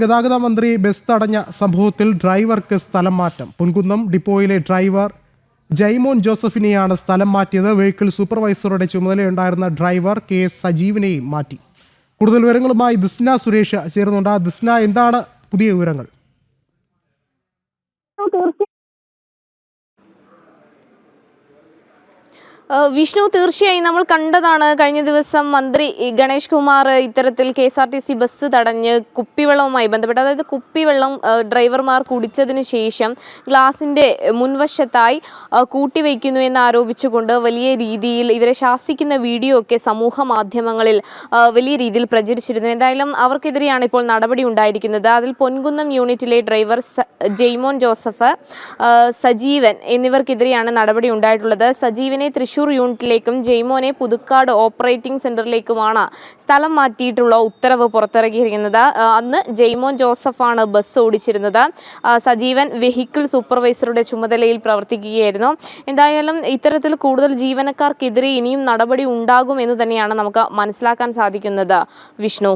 ഗതാഗത മന്ത്രി ബസ് തടഞ്ഞ സംഭവത്തിൽ ഡ്രൈവർക്ക് സ്ഥലം മാറ്റം. പുൻകുന്നം ഡിപ്പോയിലെ ഡ്രൈവർ ജൈമോൻ ജോസഫിനെയാണ് സ്ഥലം മാറ്റിയത്. വെഹിക്കിൾ സൂപ്പർവൈസറുടെ ചുമതലയുണ്ടായിരുന്ന ഡ്രൈവർ കെ എസ് സജീവിനെയും മാറ്റി. കൂടുതൽ വിവരങ്ങളുമായി ദിസ്ന സുരേഷ് ചേരുന്നുണ്ട്. ദിസ്ന എന്താണ് പുതിയ വിവരങ്ങൾ? വിഷ്ണു തീർച്ചയായും നമ്മൾ കണ്ടതാണ്. കഴിഞ്ഞ ദിവസം മന്ത്രി ഗണേഷ് കുമാർ ഇത്തരത്തിൽ K S R T C bus തടഞ്ഞ് കുപ്പിവെള്ളവുമായി ബന്ധപ്പെട്ട് അതായത് കുപ്പിവെള്ളം ഡ്രൈവർമാർ കുടിച്ചതിന് ശേഷം ഗ്ലാസിന്റെ മുൻവശത്തായി കൂട്ടിവയ്ക്കുന്നു എന്ന് ആരോപിച്ചുകൊണ്ട് വലിയ രീതിയിൽ ഇവരെ ശാസിക്കുന്ന വീഡിയോ ഒക്കെ സമൂഹ മാധ്യമങ്ങളിൽ വലിയ രീതിയിൽ പ്രചരിച്ചിരുന്നു. എന്തായാലും അവർക്കെതിരെയാണ് ഇപ്പോൾ നടപടി ഉണ്ടായിരിക്കുന്നത്. അതിൽ പൊൻകുന്നം യൂണിറ്റിലെ ഡ്രൈവർ ജെയ്മോൻ ജോസഫ് സജീവൻ എന്നിവർക്കെതിരെയാണ് നടപടി ഉണ്ടായിട്ടുള്ളത്. സജീവനെ തൃശൂർ യൂണിറ്റിലേക്കും ജയ്മോനെ പുതുക്കാട് ഓപ്പറേറ്റിംഗ് സെന്ററിലേക്കുമാണ് സ്ഥലം മാറ്റിയിട്ടുള്ള ഉത്തരവ് പുറത്തിറക്കിയിരിക്കുന്നത്. അന്ന് ജയ്മോൻ ജോസഫാണ് ബസ് ഓടിച്ചിരുന്നത്. സജീവൻ വെഹിക്കിൾ സൂപ്പർവൈസറുടെ ചുമതലയിൽ പ്രവർത്തിക്കുകയായിരുന്നു. എന്തായാലും ഇത്തരത്തിൽ കൂടുതൽ ജീവനക്കാർക്കെതിരെ ഇനിയും നടപടി ഉണ്ടാകും എന്ന് തന്നെയാണ് നമുക്ക് മനസ്സിലാക്കാൻ സാധിക്കുന്നത്. വിഷ്ണു.